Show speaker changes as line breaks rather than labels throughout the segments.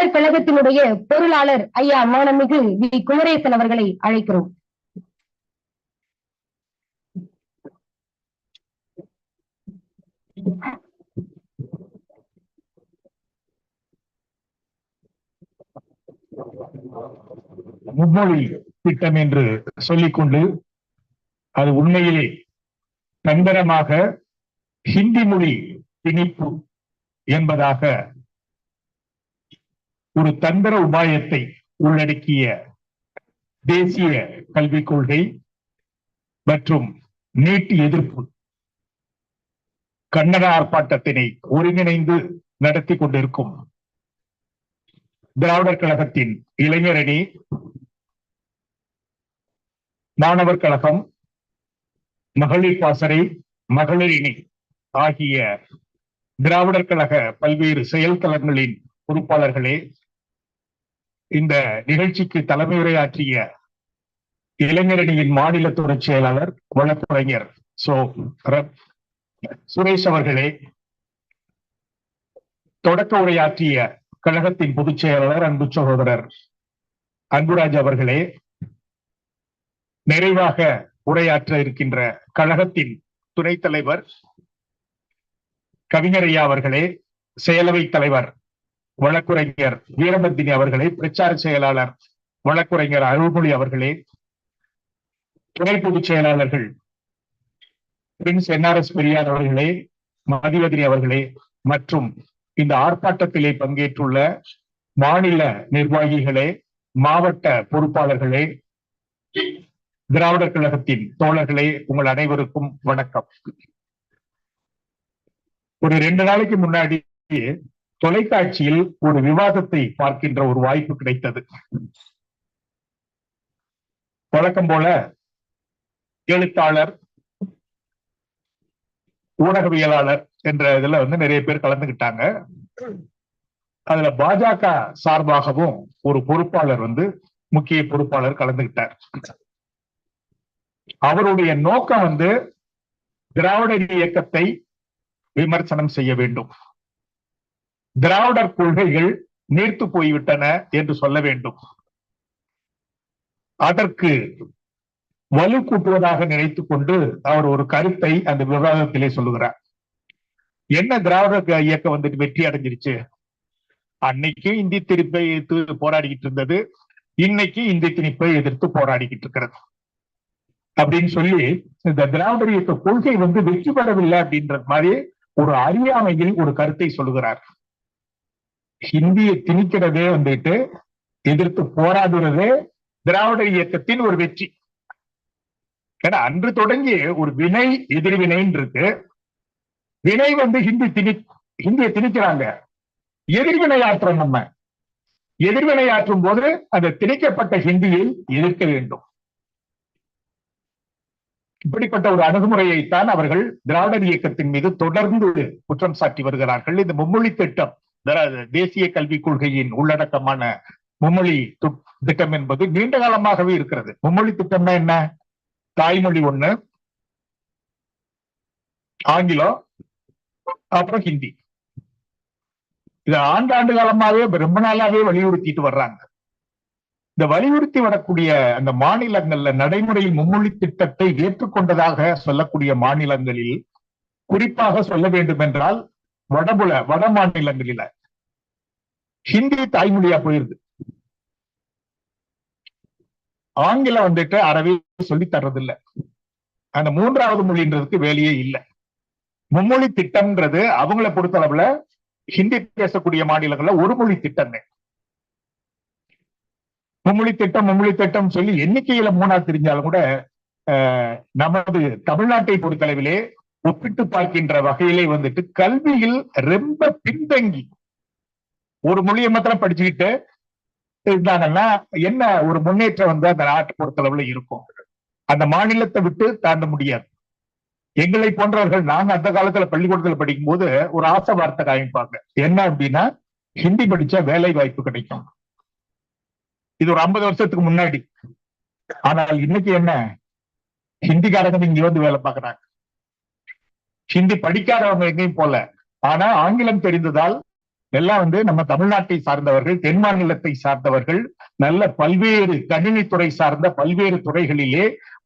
திராவிடர் கழகத்தினுடைய பொருளாளர் ஐயா மானமிகு வி. குமரேசன் அவர்களை அழைக்கிறோம்.
மும்மொழி திட்டம் என்று சொல்லிக்கொண்டு அது உண்மையிலே தந்திரமாக ஹிந்தி மொழி திணிப்பு என்பதாக ஒரு தந்திர உபாயத்தை உள்ளடக்கிய தேசிய கல்விக் கொள்கை மற்றும் நீட் எதிர்ப்பு கன்னட ஆர்ப்பாட்டத்தினை ஒருங்கிணைந்து நடத்தி கொண்டிருக்கும் திராவிடர் கழகத்தின் இளைஞரணி மாணவர் கழகம் மகளிர் பாசறை மகளிரணி ஆகிய திராவிடர் கழக பல்வேறு செயல்தலங்களின் பொறுப்பாளர்களே இந்த நிகழ்ச்சிக்கு தலைமை உரையாற்றிய இளைஞரணியின் மாநில துறை செயலாளர் வழக்குரைஞர் சோ சுரேஷ் அவர்களே தொடக்க உரையாற்றிய கழகத்தின் பொதுச் செயலாளர் அன்பு சகோதரர் அன்புராஜ் அவர்களே நிறைவாக உரையாற்ற இருக்கின்ற கழகத்தின் துணைத் தலைவர் கவிஞரையா அவர்களே செயலவை தலைவர் வழக்குரைஞர் வீரபத்தினி அவர்களே பிரச்சார செயலாளர் வழக்குரைஞர் அருள்மொழி அவர்களே துணை பொதுச் செயலாளர்கள் பிரின்ஸ் என்ஆர்எஸ் பெரியார் அவர்களே மதிவதினி அவர்களே மற்றும் இந்த ஆர்ப்பாட்டத்திலே பங்கேற்றுள்ள மாநில நிர்வாகிகளே மாவட்ட பொறுப்பாளர்களே திராவிடர் கழகத்தின் தோழர்களே உங்கள் அனைவருக்கும் வணக்கம். ஒரு ரெண்டு நாளைக்கு முன்னாடி தொலைக்காட்சியில் ஒரு விவாதத்தை பார்க்கின்ற ஒரு வாய்ப்பு கிடைத்தது. வழக்கம் போல எழுத்தாளர் ஊடகவியலாளர் என்ற இதுல வந்து நிறைய பேர் கலந்துகிட்டாங்க. அதுல பாஜக சார்பாகவும் ஒரு பொறுப்பாளர் வந்து முக்கிய பொறுப்பாளர் கலந்துகிட்டார். அவருடைய நோக்கம் வந்து திராவிட இயக்கத்தை விமர்சனம் செய்ய வேண்டும். திராவிடர் கொள்கைகள் நீர்த்து போய்விட்டன என்று சொல்ல வேண்டும். அதற்கு வலு கூட்டுவதாக நினைத்துக் கொண்டு அவர் ஒரு கருத்தை அந்த விவாதத்திலே சொல்லுகிறார். என்ன திராவிட இயக்கம் வந்துட்டு வெற்றி அடைஞ்சிருச்சு? அன்னைக்கு இந்தி திணிப்பை எதிர்த்து போராடிக்கிட்டு இருந்தது. இன்னைக்கு இந்தி திணிப்பை எதிர்த்து போராடிக்கிட்டு இருக்கிறது. அப்படின்னு சொல்லி இந்த திராவிடர் இயக்க கொள்கை வந்து வெற்றி பெறவில்லை அப்படின்ற மாதிரி ஒரு அறியாமையில் ஒரு கருத்தை சொல்லுகிறார். ஹிந்தியை திணிக்கிறதே வந்துட்டு எதிர்த்து போராடுறதே திராவிட இயக்கத்தின் ஒரு வெற்றி. ஏன்னா அன்று தொடங்கி ஒரு வினை எதிர்வினைன்னு இருக்கு வினை வந்து ஹிந்தி திணி ஹிந்தியை திணிக்கிறாங்க. எதிர்வினை ஆற்றோம் நம்ம. எதிர்வினை ஆற்றும் போது அந்த திணிக்கப்பட்ட ஹிந்தியை எதிர்க்க வேண்டும். இப்படிப்பட்ட ஒரு அணுகுமுறையைத்தான் அவர்கள் திராவிடர் இயக்கத்தின் மீது தொடர்ந்து குற்றம் சாட்டி வருகிறார்கள். இந்த மும்மொழி திட்டம். தேசிய கல்விக் கொள்கையின் உள்ளடக்கமான மும்மொழி திட்டம் என்பது நீண்ட காலமாகவே இருக்கிறது. மும்மொழி திட்டம்னா என்ன? தாய்மொழி ஒண்ணு ஆங்கிலம் அப்புறம் ஹிந்தி. இது ஆண்டாண்டு காலமாகவே ரொம்ப நாளாவே வலியுறுத்திட்டு வர்றாங்க. இந்த வலியுறுத்தி வரக்கூடிய அந்த மாநிலங்கள்ல நடைமுறையில் மும்மொழி திட்டத்தை ஏற்றுக்கொண்டதாக சொல்லக்கூடிய மாநிலங்களில் குறிப்பாக சொல்ல வேண்டும் என்றால் வடபுல வட மாநிலங்களில ஹிந்தி தாய்மொழியா போயிருது. ஆங்கிலம் வந்துட்டு அறவே சொல்லி தர்றது இல்ல அந்த மூன்றாவது மொழின்றதுக்கு வேலையே இல்ல. மும்மொழி திட்டம்ன்றது அவங்கள பொறுத்த அளவுல ஹிந்தி பேசக்கூடிய மாநிலங்கள்ல ஒரு மொழி திட்டம். மும்மொழி திட்டம் மும்மொழி திட்டம் சொல்லி எண்ணிக்கையில மூணா தெரிஞ்சாலும் கூட நமது தமிழ்நாட்டை பொறுத்தளவிலே ஒப்பிட்டு பார்க்கின்ற வகையிலே வந்துட்டு கல்வியில் ரொம்ப பின்தங்கி. ஒரு மொழியை மாத்திரம் படிச்சுக்கிட்டு இருந்தாங்கன்னா என்ன ஒரு முன்னேற்றம் வந்து அந்த நாட்டு பொறுத்தளவுல இருக்கும். அந்த மாநிலத்தை விட்டு தாண்ட முடியாது. எங்களை போன்றவர்கள் நாங்க அந்த காலத்துல பள்ளிக்கூடத்துல படிக்கும் போது ஒரு ஆசை வார்த்தை காமிப்பாங்க. என்ன அப்படின்னா ஹிந்தி படிச்சா வேலை வாய்ப்பு கிடைக்கும். இது ஒரு ஐம்பது வருஷத்துக்கு முன்னாடி. ஆனால் இன்னைக்கு என்ன? ஹிந்திக்காரங்க இங்க வந்து வேலை பார்க்கறாங்க. ஹிந்தி படிக்காதவங்க எங்கேயும் போல. ஆனா ஆங்கிலம் தெரிந்ததால் எல்லாம் வந்து நம்ம தமிழ்நாட்டை சார்ந்தவர்கள் தென் மாநிலத்தை சார்ந்தவர்கள் நல்ல பல்வேறு கணினித்துறை சார்ந்த பல்வேறு துறைகளிலே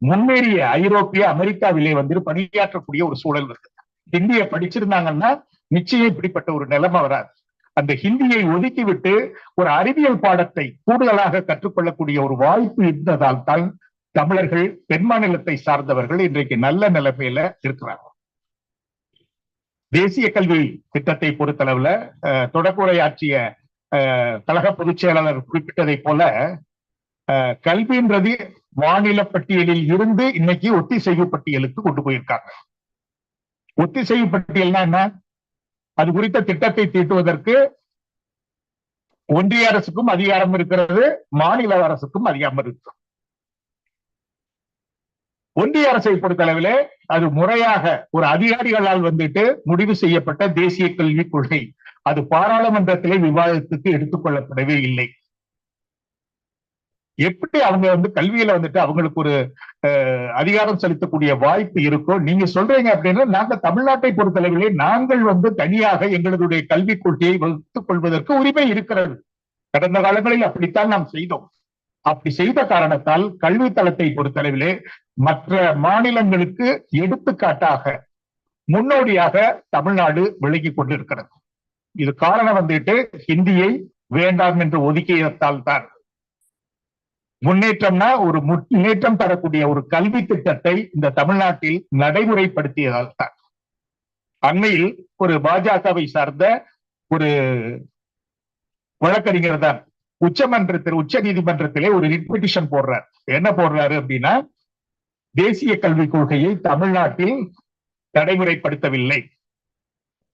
முன்னேறிய ஐரோப்பிய அமெரிக்காவிலே வந்து பணியாற்றக்கூடிய ஒரு சூழல் இருக்கு. ஹிந்தியை படிச்சிருந்தாங்கன்னா நிச்சயம் இப்படிப்பட்ட ஒரு நிலைமை வராது. அந்த ஹிந்தியை ஒதுக்கிவிட்டு ஒரு அறிவியல் பாடத்தை கூடுதலாக கற்றுக்கொள்ளக்கூடிய ஒரு வாய்ப்பு இருந்ததால் தான் தமிழர்கள் தென் மாநிலத்தை சார்ந்தவர்கள் இன்றைக்கு நல்ல நிலைமையில இருக்கிறார்கள் தேசிய கல்வி திட்டத்தை பொறுத்தளவுல தொடக்குரையாற்றிய கழக பொதுச் செயலாளர் குறிப்பிட்டதை போல கல்வின்றது மாநில பட்டியலில் இருந்து இன்னைக்கு ஒத்திசைவு பட்டியலுக்கு கொண்டு போயிருக்காங்க. ஒத்திசைவு பட்டியல்னா என்ன? அது குறித்த திட்டத்தை தீட்டுவதற்கு ஒன்றிய அரசுக்கும் அதிகாரம் இருக்கிறது மாநில அரசுக்கும் அதிகாரம் இருக்கிறது ஒன்றிய அரசை பொறுத்தளவிலே அது முறையாக ஒரு அதிகாரிகளால் வந்துட்டு முடிவு செய்யப்பட்ட தேசிய கல்விக் கொள்கை. அது பாராளுமன்றத்திலே விவாதத்துக்கு எடுத்துக்கொள்ளப்படவே இல்லை. எப்படி அவங்க வந்து கல்வியில வந்துட்டு அவங்களுக்கு ஒரு அஹ், அதிகாரம் செலுத்தக்கூடிய வாய்ப்பு இருக்கோ நீங்க சொல்றீங்க அப்படின்னா நாங்க தமிழ்நாட்டை பொறுத்தளவிலே நாங்கள் வந்து தனியாக எங்களுடைய கல்விக் கொள்கையை வகுத்துக் கொள்வதற்கு உரிமை இருக்கிறது. கடந்த காலங்களில் அப்படித்தான் நாம் செய்தோம். அப்படி செய்த காரணத்தால் கல்வி தளத்தை பொறுத்தளவிலே மற்ற மாநிலங்களுக்கு எடுத்துக்காட்டாக முன்னோடியாக தமிழ்நாடு விலகி கொண்டிருக்கிறது. இது காரணம் வந்துட்டு ஹிந்தியை வேண்டாம் என்று ஒதுக்கியதால் தான். முன்னேற்றம்னா ஒரு முன்னேற்றம் தரக்கூடிய ஒரு கல்வி திட்டத்தை இந்த தமிழ்நாட்டில் நடைமுறைப்படுத்தியதால் தான். அண்மையில் ஒரு பாஜகவை சார்ந்த ஒரு வழக்கறிஞர் தான் உச்சமன்றத்தில் உச்ச நீதிமன்றத்திலே ஒரு ரிட் பெட்டிஷன் போடுறார். என்ன போடுறாரு அப்படின்னா தேசிய கல்விக் கொள்கையை தமிழ்நாட்டில் நடைமுறைப்படுத்தவில்லை.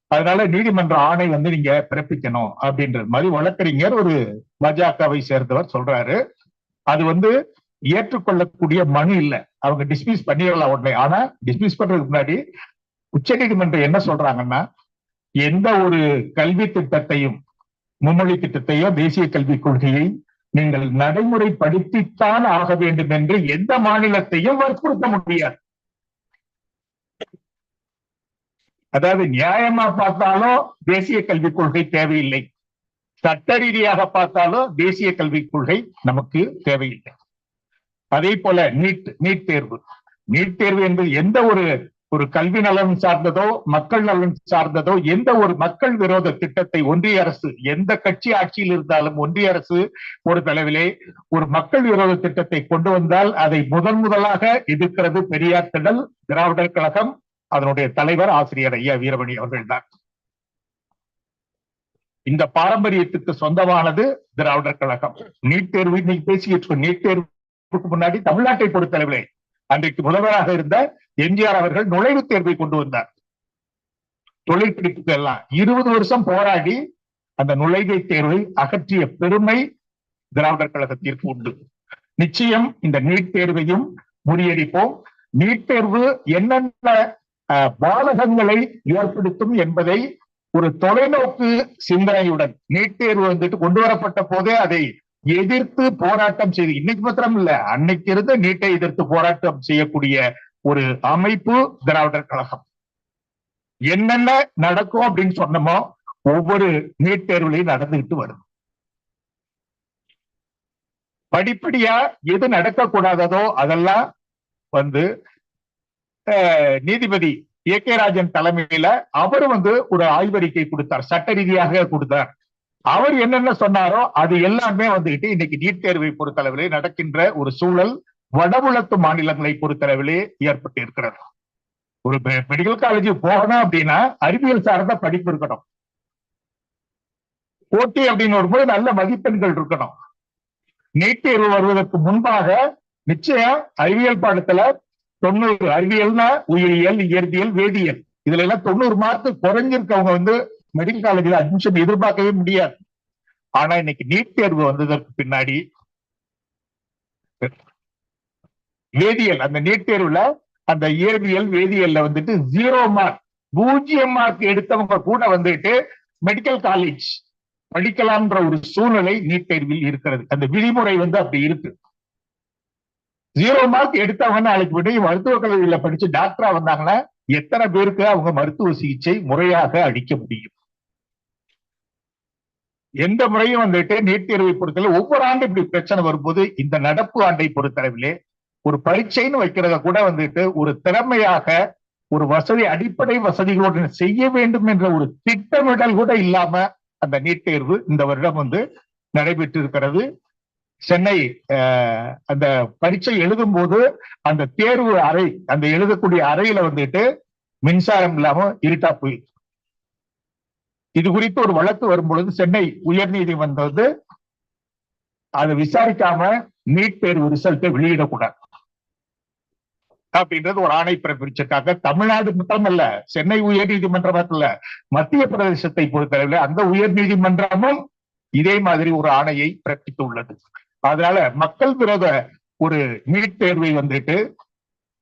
அதனால நீதிமன்ற ஆணை வந்து நீங்க பிறப்பிக்கணும் அப்படின்றது மாதிரி வழக்கறிஞர் ஒரு பாஜகவை சேர்ந்தவர் சொல்றாரு. அது வந்து ஏற்றுக்கொள்ளக்கூடிய மனு இல்ல. அவங்க டிஸ்மிஸ் பண்ணிடலாம் உடனே. ஆனா டிஸ்மிஸ் பண்றதுக்கு முன்னாடி உச்ச நீதிமன்றம் என்ன சொல்றாங்கன்னா எந்த ஒரு கல்வி திட்டத்தையும் மும்மொழி திட்டத்தையோ தேசிய கல்விக் கொள்கையை நீங்கள் நடைமுறைப்படுத்தித்தான் ஆக வேண்டும் என்று எந்த மாநிலத்தையும் வற்புறுத்த முடியாது. அதாவது நியாயமா பார்த்தாலும் தேசிய கல்விக் கொள்கை தேவையில்லை. சட்ட ரீதியாக பார்த்தாலும் தேசிய கல்விக் கொள்கை நமக்கு தேவையில்லை. அதே போல நீட் நீட் தேர்வு. நீட் தேர்வு என்பது எந்த ஒரு ஒரு கல்வி நலன் சார்ந்ததோ மக்கள் நலன் சார்ந்ததோ எந்த ஒரு மக்கள் விரோத திட்டத்தை ஒன்றிய அரசு எந்த கட்சி ஆட்சியில் இருந்தாலும் ஒன்றிய அரசு ஒரு தலைவிலே ஒரு மக்கள் விரோத திட்டத்தை கொண்டு வந்தால் அதை முதன் முதலாக எதிர்க்கிறது பெரியார் திடல் திராவிடர் கழகம் அதனுடைய தலைவர் ஆசிரியர் ஐயா வீரமணி அவர்கள்தான். இந்த பாரம்பரியத்துக்கு சொந்தமானது திராவிடர் கழகம். நீட் தேர்வு இன்னைக்கு பேசிட்டு நீட் தேர்வுக்கு முன்னாடி தமிழ்நாட்டை பொறுத்தளவிலே அன்றைக்கு முதல்வராக இருந்த எம்ஜிஆர் அவர்கள் நுழைவுத் தேர்வை கொண்டு வந்தார். தொழிற்பிடிப்புக்கு எல்லாம் இருபது வருஷம் போராடி அந்த நுழைவுத் தேர்வை அகற்றிய பெருமை திராவிடர் கழகத்திற்கு உண்டு. நிச்சயம் இந்த நீட் தேர்வையும் முறியடிப்போம். நீட் தேர்வு என்னென்ன அஹ், பாதகங்களை ஏற்படுத்தும் என்பதை ஒரு தொலைநோக்கு சிந்தனையுடன் நீட் தேர்வு வந்துட்டு கொண்டு வரப்பட்ட போதே அதை எதிர்த்து போராட்டம் செய்து இன்னைக்கு மாத்திரம் இல்ல அன்னைக்கு இருந்து நீட்டை எதிர்த்து போராட்டம் செய்யக்கூடிய ஒரு அமைப்பு திராவிடர் கழகம். என்னென்ன நடக்கும் அப்படின்னு சொன்னமோ ஒவ்வொரு நீட் தேர்வுலையும் நடந்துகிட்டு வருது. படிப்படியா எது நடக்கக்கூடாததோ அதெல்லாம் வந்து நீதிபதி ஏ. கே. ராஜன் தலைமையில அவர் வந்து ஒரு ஆய்வறிக்கை கொடுத்தார். சட்ட ரீதியாக கொடுத்தார். அவர் என்னென்ன சொன்னாரோ அது எல்லாமே வந்துகிட்டு இன்னைக்கு நீட் தேர்வை பொறுத்தளவிலே நடக்கின்ற ஒரு சூழல் வடபுலத்து மாநிலங்களை பொறுத்தளவிலே ஏற்பட்டு இருக்கிறது ஒரு மெடிக்கல் காலேஜ் போகணும் அப்படின்னா அறிவியல் சார்ந்த படிப்பு இருக்கணும். போட்டி அப்படின்னு வரும்போது நல்ல மதிப்பெண்கள் இருக்கணும். நீட் தேர்வு வருவதற்கு முன்பாக நிச்சயம் அறிவியல் பாடத்துல தொண்ணூறு அறிவியல்னா உயிரியல் இயற்பியல் வேதியியல். இதுல எல்லாம் தொண்ணூறு மார்க் குறைஞ்சிருக்கவங்க வந்து மெடிக்கல் காலேஜ்ல அட்மிஷன் எதிர்பார்க்கவே முடியாது. ஆனா இன்னைக்கு நீட் தேர்வு வந்ததற்கு பின்னாடி வேதியியல். அந்த நீட் தேர்வுல அந்த இயற்பியல் வேதியியல்ல வந்துட்டு ஜீரோ மார்க் பூஜ்ஜியம் மார்க் எடுத்தவங்க கூட வந்துட்டு மெடிக்கல் காலேஜ் படிக்கலாம்ன்ற ஒரு சூழ்நிலை நீட் தேர்வில் இருக்கிறது. அந்த விதிமுறை வந்து அப்படி இருக்கு. ஜீரோ மார்க் எடுத்தவங்க நாளைக்கு விட மருத்துவக் கல்லூரியில படிச்சு டாக்டரா வந்தாங்கன்னா எத்தனை பேருக்கு அவங்க மருத்துவ சிகிச்சை முறையாக அளிக்க முடியும்? எந்த முறையும் வந்துட்டு நீட் தேர்வை பொறுத்தவரை ஒவ்வொரு ஆண்டு இப்படி பிரச்சனை வரும்போது இந்த நடப்பு ஆண்டை பொறுத்தளவிலே ஒரு பரீட்சைன்னு வைக்கிறத கூட வந்துட்டு ஒரு திறமையாக ஒரு வசதி அடிப்படை வசதிகளுடன் செய்ய வேண்டும் என்ற ஒரு திட்டமிடல் கூட இல்லாம அந்த நீட் தேர்வு இந்த வருடம் வந்து நடைபெற்று இருக்கிறது சென்னை அந்த பரீட்சை எழுதும் போது அந்த தேர்வு அறை அந்த எழுதக்கூடிய அறையில வந்துட்டு மின்சாரம் இல்லாம இருட்டா போயிடுச்சு இது குறித்து ஒரு வழக்கு வரும்பொழுது சென்னை உயர்நீதிமன்றம் வந்து அதை விசாரிக்காம நீட் தேர்வு ரிசல்ட்டை வெளியிடக்கூடாது. அப்படின்றது ஒரு ஆணை பிறப்பிச்சிருக்காங்க தமிழ்நாடு மட்டுமல்ல சென்னை உயர்நீதிமன்றம் மட்டும் மத்திய பிரதேசத்தை பொறுத்தளவில் அந்த உயர்நீதிமன்றமும் இதே மாதிரி ஒரு ஆணையை பிறப்பித்து உள்ளது அதனால மக்கள் விரோத ஒரு நீட் தேர்வை வந்துட்டு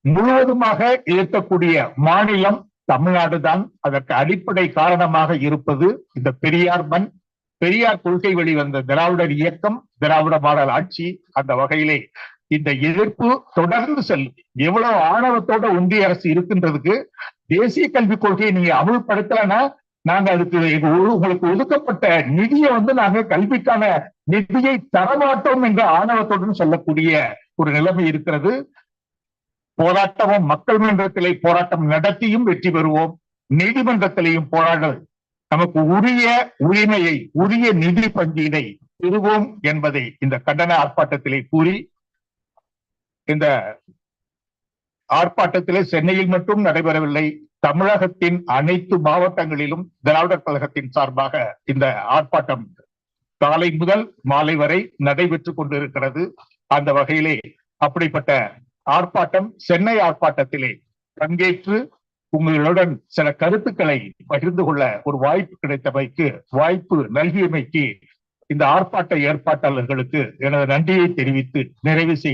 முழுவதுமாக இயக்கக்கூடிய மாநிலம் தமிழ்நாடு தான். அதற்கு அடிப்படை காரணமாக இருப்பது இந்த பெரியார் மண். பெரியார் கொள்கை வெளிவந்த திராவிடர் இயக்கம் திராவிட மாடல் ஆட்சி அந்த வகையிலே இந்த எதிர்ப்பு தொடர்ந்து செல்லும். எவ்வளவு ஆணவத்தோட ஒன்றிய அரசு இருக்குன்றதுக்கு தேசிய கல்விக் கொள்கையை நீங்க அமுல்படுத்தலைன்னா நாங்க அதுக்கு எங்க உங்களுக்கு ஒதுக்கப்பட்ட நிதியை வந்து நாங்க கல்விக்கான நிதியை தரமாட்டோம் என்ற ஆணவத்துடன் சொல்லக்கூடிய ஒரு நிலைமை இருக்கிறது. போராட்டமும் மக்கள் மன்றத்திலே போராட்டம் நடத்தியும் வெற்றி பெறுவோம். நீதிமன்றத்திலேயும் போராட நமக்கு உரிய உரிமையை உரிய நிதி பங்கீடை பெறுவோம் என்பதை இந்த கண்டன ஆர்ப்பாட்டத்திலே கூறி இந்த ஆர்ப்பாட்டத்திலே சென்னையில் மட்டும் நடைபெறவில்லை தமிழகத்தின் அனைத்து மாவட்டங்களிலும் திராவிடர் கழகத்தின் சார்பாக இந்த ஆர்ப்பாட்டம் காலை முதல் மாலை வரை நடைபெற்றுக் கொண்டிருக்கிறது. அந்த வகையிலே அப்படிப்பட்ட ஆர்ப்பாட்டம் சென்னை ஆர்ப்பாட்டத்திலே பங்கேற்று உங்களுடன் சில கருத்துக்களை பகிர்ந்து கொள்ள ஒரு வாய்ப்பு கிடைத்தமைக்கு வாய்ப்பு நல்கியமைக்கு இந்த ஆர்ப்பாட்ட ஏற்பாட்டாளர்களுக்கு எனது நன்றியை தெரிவித்து நிறைவு செய்ய